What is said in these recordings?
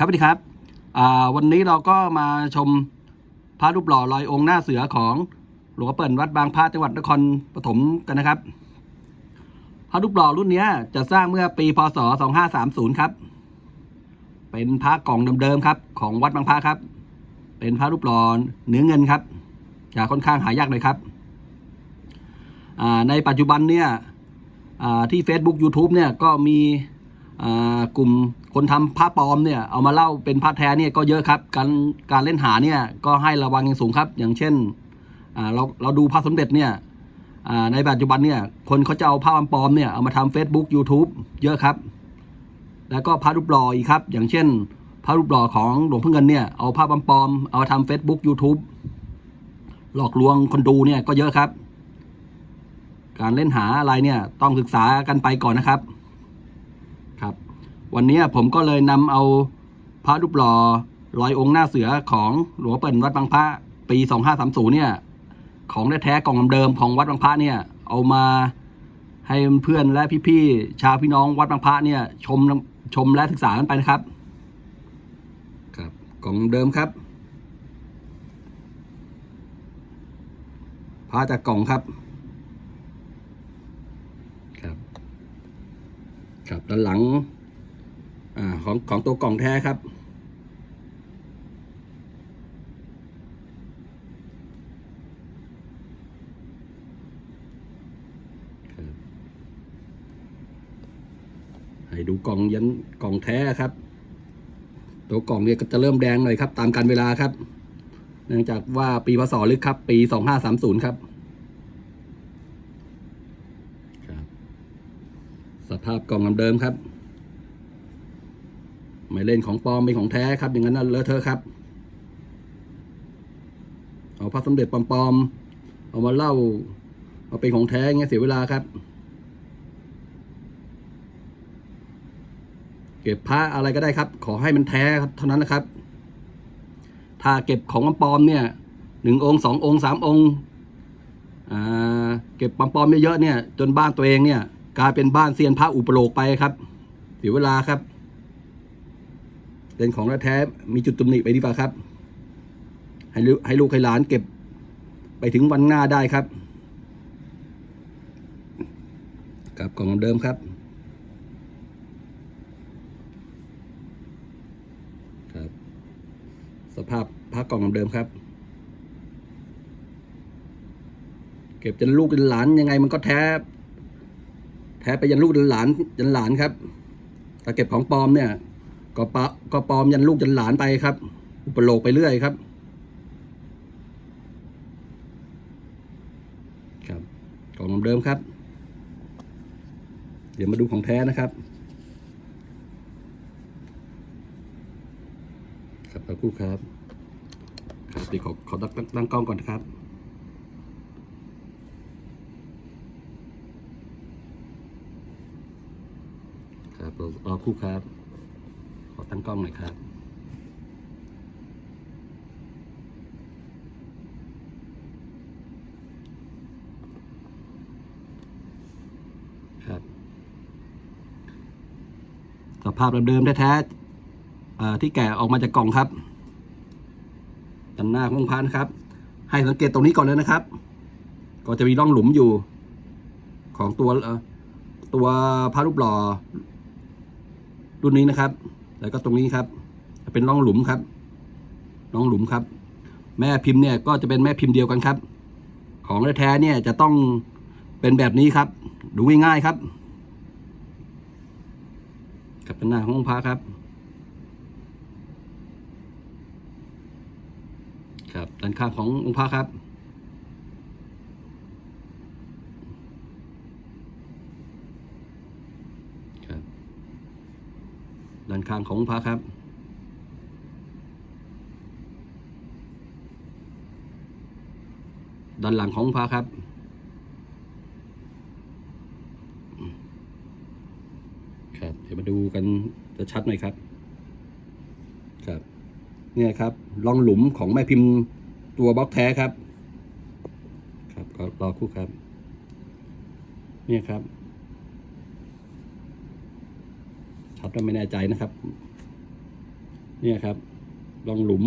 ครับสวัสดีครับวันนี้เราก็มาชมพระรูปหล่อลอยองค์หน้าเสือของหลวงพ่อเปิ่นวัดบางพระจังหวัดนครปฐมกันนะครับ พระรูปหล่อรุ่นนี้จะสร้างเมื่อปีพศ 2530 ครับ เป็นพระกล่องเดิมๆครับ ของวัดบางพระครับ เป็นพระรูปหล่อเนื้อเงินครับจะค่อนข้างหายากเลยครับในปัจจุบันเนี่ยที่ Facebook YouTube เนี่ยก็มี กลุ่มคนทำผ้าปลอมเนี่ยเอามาเล่าเป็นผ้าแท้เนี่ยก็เยอะครับการการเล่นหาเนี่ยก็ให้ระวังอย่างสูงครับ อย่างเช่นเราเราดูพระสมเด็จเนี่ยในปัจจุบันเนี่ยคนเขาจะเอาผ้าปลอมเนี่ยเอามาทำ Facebook YouTube เยอะครับ แล้วก็พระรูปหล่ออีกครับ อย่างเช่นพระรูปหล่อของหลวงพ่อเงินเนี่ยเอาผ้าปลอมเอามาทำ Facebook YouTube หลอกลวงคนดูเนี่ยก็เยอะครับ การเล่นหาอะไรเนี่ยต้องศึกษากันไปก่อนนะครับ ครับ วันนี้ผมก็เลยนำเอาพระรูปหล่อลอยองค์หน้าเสือของหลวงพ่เปิ่นวัดบางพระปี 2530 เนี่ย ของแท้ๆกล่องเดิมของวัดบางพระเนี่ย เอามาให้เพื่อนและพี่ๆชาวพี่น้องวัดบางพระเนี่ย ชมชมและศึกษากันไปนะครับ ครับกล่องเดิมครับพระจากกล่องครับ ครับด้านหลังอของของตัวกล่องแท้ครับ ให้ดูกล่องยันกล่องแท้ครับ ตัวกล่องเนี่ยก็จะเริ่มแดงหน่อยครับ ตามการเวลาครับ เนื่องจากว่าปีพศลึกครับ ปีสองห้าสามศูนย์ครับ สภาพกล่องเดิมครับ ไม่เล่นของปลอมเป็นของแท้ครับ อย่างนั้นนะเลอะเทอะครับ เอาพระสมเด็จปลอมๆเอามาเล่า เอาเป็นของแท้เงี้ยเสียเวลาครับ เก็บพระอะไรก็ได้ครับ ขอให้มันแท้ครับเท่านั้นนะครับ ถ้าเก็บของปลอมเนี่ยหนึ่งองค์สององค์สามองค์เก็บปลอมๆเยอะๆเนี่ย จนบ้านตัวเองเนี่ย กลายเป็นบ้านเซียนพระอุปโลกไปครับเสียเวลาครับเป็นของแท้มีจุดตำหนิไปดีกว่าครับ ให้ลูกให้ลูกให้หลานเก็บ ไปถึงวันหน้าได้ครับกับกล่องเดิมครับครับ สภาพพระกล่องเดิมครับ เก็บจนลูกจนหลานยังไงมันก็แท้ แท้ไปยันลูกจนหลานจนหลานครับถ้าเก็บของปลอมเนี่ยก็ปะก็ปลอมยันลูกยันหลานไปครับ อุปโลกไปเรื่อยครับ ครับกล่องเดิมครับ เดี๋ยวมาดูของแท้นะครับครับคุณครับ ครับเดี๋ยวขอขอตั้งตั้งกล้องก่อนนะครับ ครับร อรอคู่ครับ ขอตั้งกล้องหน่อยครับ ครับสภาพเดิมๆแท้ๆอ่อที่แกะออกมาจากกล่องครับด้านหน้าของพานครับ ให้สังเกตตรงนี้ก่อนเลยนะครับ ก็จะมีร่องหลุมอยู่ ของตัวตัวพระรูปหล่อ รุ่นนี้นะครับ แล้วก็ตรงนี้ครับ เป็นร่องหลุมครับร่องหลุมครับ แม่พิมพ์เนี่ยก็จะเป็นแม่พิมพ์เดียวกันครับ ของแท้เนี่ยจะต้องเป็นแบบนี้ครับ ดูง่ายๆครับกับเป็นหน้าขององค์พระครับครับด้านข้างขององค์พระครับานข้างของพระครับ ด้านหลังของพระครับ ครับเดี๋ยวมาดูกันจะชัดหน่อยครับ ครับ เนี่ยครับร่องหลุมของแม่พิมพ์ตัวบล็อกแท้ครับ ครับก็รอคู่ครับ เนี่ยครับ ชัดก็ไม่แน่ใจนะครับ เนี่ยครับร่องหลุม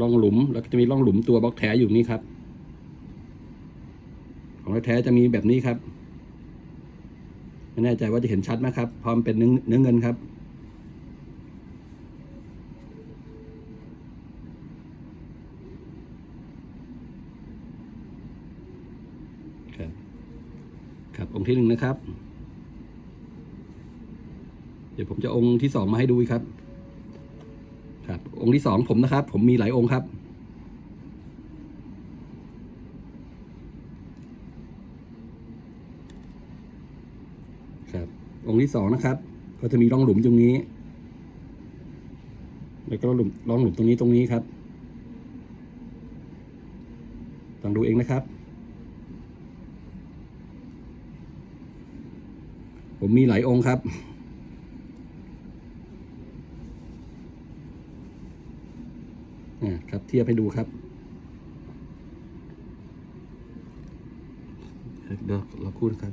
ร่องหลุม แล้วก็จะมีร่องหลุมตัวบล็อกแท้อยู่นี่ครับ ของแท้จะมีแบบนี้ครับ ไม่แน่ใจว่าจะเห็นชัดไหมครับ พราะมันเป็นเนื้อเนื้อเงินครับครับ ครับองค์ที่หนึ่งนะครับ เดี๋ยวผมจะองค์ที่สองมาให้ดูอีกครับ ครับ องค์ที่สองผมนะครับ ผมมีหลายองค์ครับ ครับ องค์ที่สองนะครับ ก็จะมีร่องหลุมตรงนี้ แล้วก็ร่องหลุมร่องหลุมตรงนี้ตรงนี้ครับลองดูเองนะครับผมมีหลายองค์ครับ อ่า ครับเทียบให้ดูครับเดี๋ยวเราพูดครับ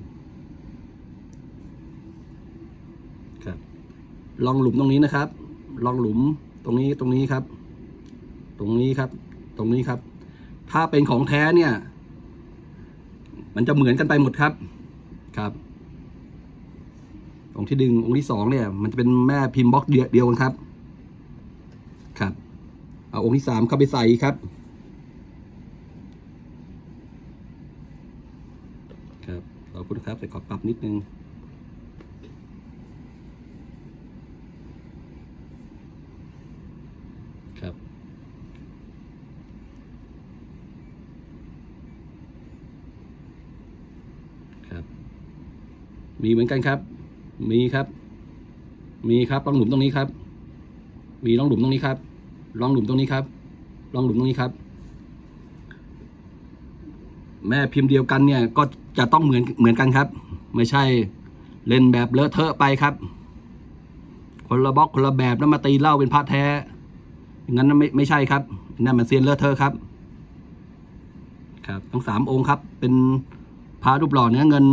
ครับลองหลุมตรงนี้นะครับ ลองหลุมตรงนี้ตรงนี้ครับ ตรงนี้ครับ ตรงนี้ครับ ถ้าเป็นของแท้เนี่ย มันจะเหมือนกันไปหมดครับครับองค์ที่ดึงองค์ที่สองเนี่ย มันจะเป็นแม่พิมพ์บล็อกเดียวเดียวกันครับ เอาองค์ที่สามเข้าไปใส่ครับครับเราพูดครับแต่ขอปรับนิดนึงครับครับ มีเหมือนกันครับ มีครับ มีครับร่องหลุมตรงนี้ครับ มีร่องหลุมตรงนี้ครับ รองหลุมตรงนี้ครับรองหลุมตรงนี้ครับ แม่พิมพ์เดียวกันเนี่ยก็จะต้องเหมือนเหมือนกันครับ ไม่ใช่เล่นแบบเลอะเทอะไปครับ คนละบล็อกคนละแบบแล้วมาตีเหล้าเป็นพระแท้อย่างนั้นไม่ไม่ใช่ครับนั่นมันเซียนเลอะเทอะครับ ครับทั้งสามองค์ครับ เป็นพระรูปหล่อเนื้อเงิน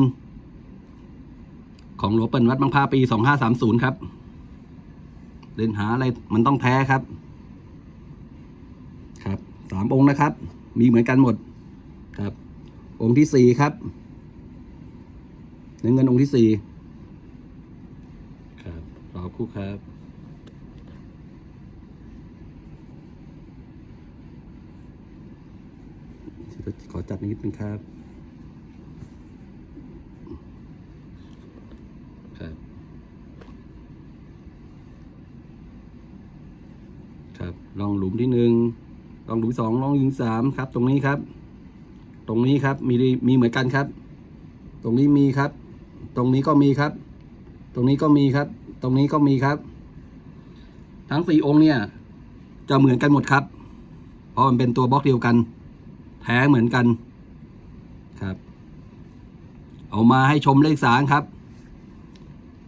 ของหลวงเปิ่นวัดบางพร้าปีสองห้าสามศูนย์ครับเล่นหาอะไรมันต้องแท้ครับามองค์นะครับ มีเหมือนกันหมดครับ องค์ที่สี่ครับเนื้อเงินองค์ที่สี่ครับรอคู่ครับ ขอจัดนิดนึงครับครับ ครับลองหลุมที่หนึ่ง ลองหลุมสองลองหลุมสามครับ ตรงนี้ครับ ตรงนี้ครับมีมีเหมือนกันครับ ตรงนี้มีครับ ตรงนี้ก็มีครับ ตรงนี้ก็มีครับ ตรงนี้ก็มีครับ ทั้งสี่องค์เนี่ย จะเหมือนกันหมดครับ เพราะมันเป็นตัวบล็อกเดียวกัน แท้เหมือนกันครับ เอามาให้ชมเลขสารครับ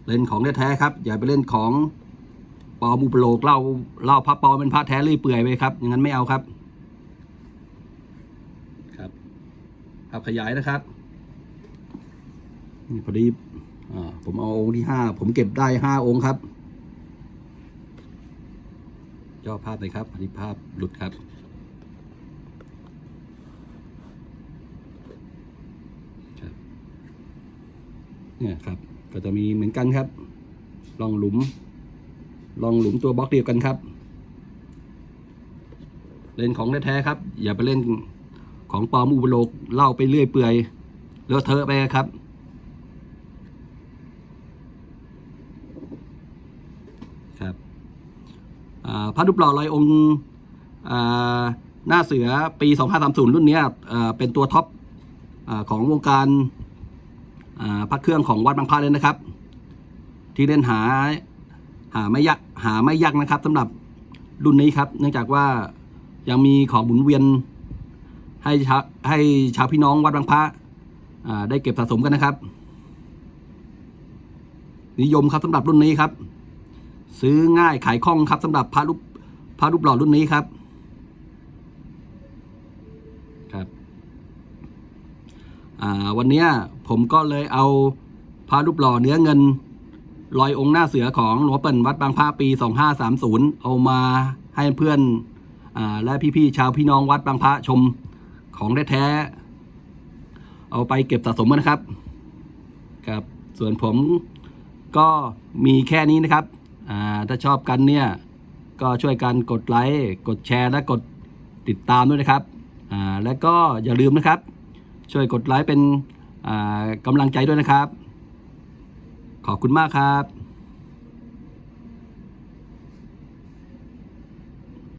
เล่นของแท้ๆครับ อย่าไปเล่นของ ปลอมอุปโลกเล่าเล่าพระปลอมเป็นพระแท้เลื่อยเปื่อยไปครับอย่างนั้นไม่เอาครับครับภาพขยายนะครับนี่พอดีอ่าผมเอาองค์ที่ห้าผมเก็บได้ห้าองค์ครับย่อภาพเลยครับพอดีภาพหลุดครับครับเนี่ยครับ ก็จะมีเหมือนกันครับลองหลุม ลองหลุมตัวบล็อกเดียวกันครับ เล่นของแท้ๆครับ อย่าไปเล่นของปลอมอุปโลกเล่าไปเรื่อยเปื่อยเลอะเทอะไปครับ ครับพระรูปหล่อลอยองค์หน้าเสือปี 2530 รุ่นเนี้ยเป็นตัวท็อปอของวงการพระเครื่องของวัดบางพระเลยนะครับ ที่เล่นหา หาไม่ยากหาไม่ยากนะครับสำหรับรุ่นนี้ครับ เนื่องจากว่ายังมีของหมุนเวียน ให้ชาให้ชาวพี่น้องวัดบางพระได้เก็บสะสมกันนะครับ นิยมครับสำหรับรุ่นนี้ครับ ซื้อง่ายขายคล่องครับสำหรับพระรูปพระรูปหล่อรุ่นนี้ครับครับวันนี้ผมก็เลยเอาพระรูปหล่อเนื้อเงิน ลอยองค์หน้าเสือของหลวงเปิ่นวัดบางพระปี 2530 เอามาให้เพื่อนอและพี่ๆชาวพี่น้องวัดบางพระชมของแท้ๆเอาไปเก็บสะสมกันนะครับครับ ส่วนผมก็มีแค่นี้นะครับอ่าถ้าชอบกันเนี่ย ก็ช่วยกันกดไลค์กดแชร์และกดติดตามด้วยนะครับอ่าและก็อย่าลืมนะครับ ช่วยกดไลค์เป็นอ่ากำลังใจด้วยนะครับ ขอบคุณมากครับ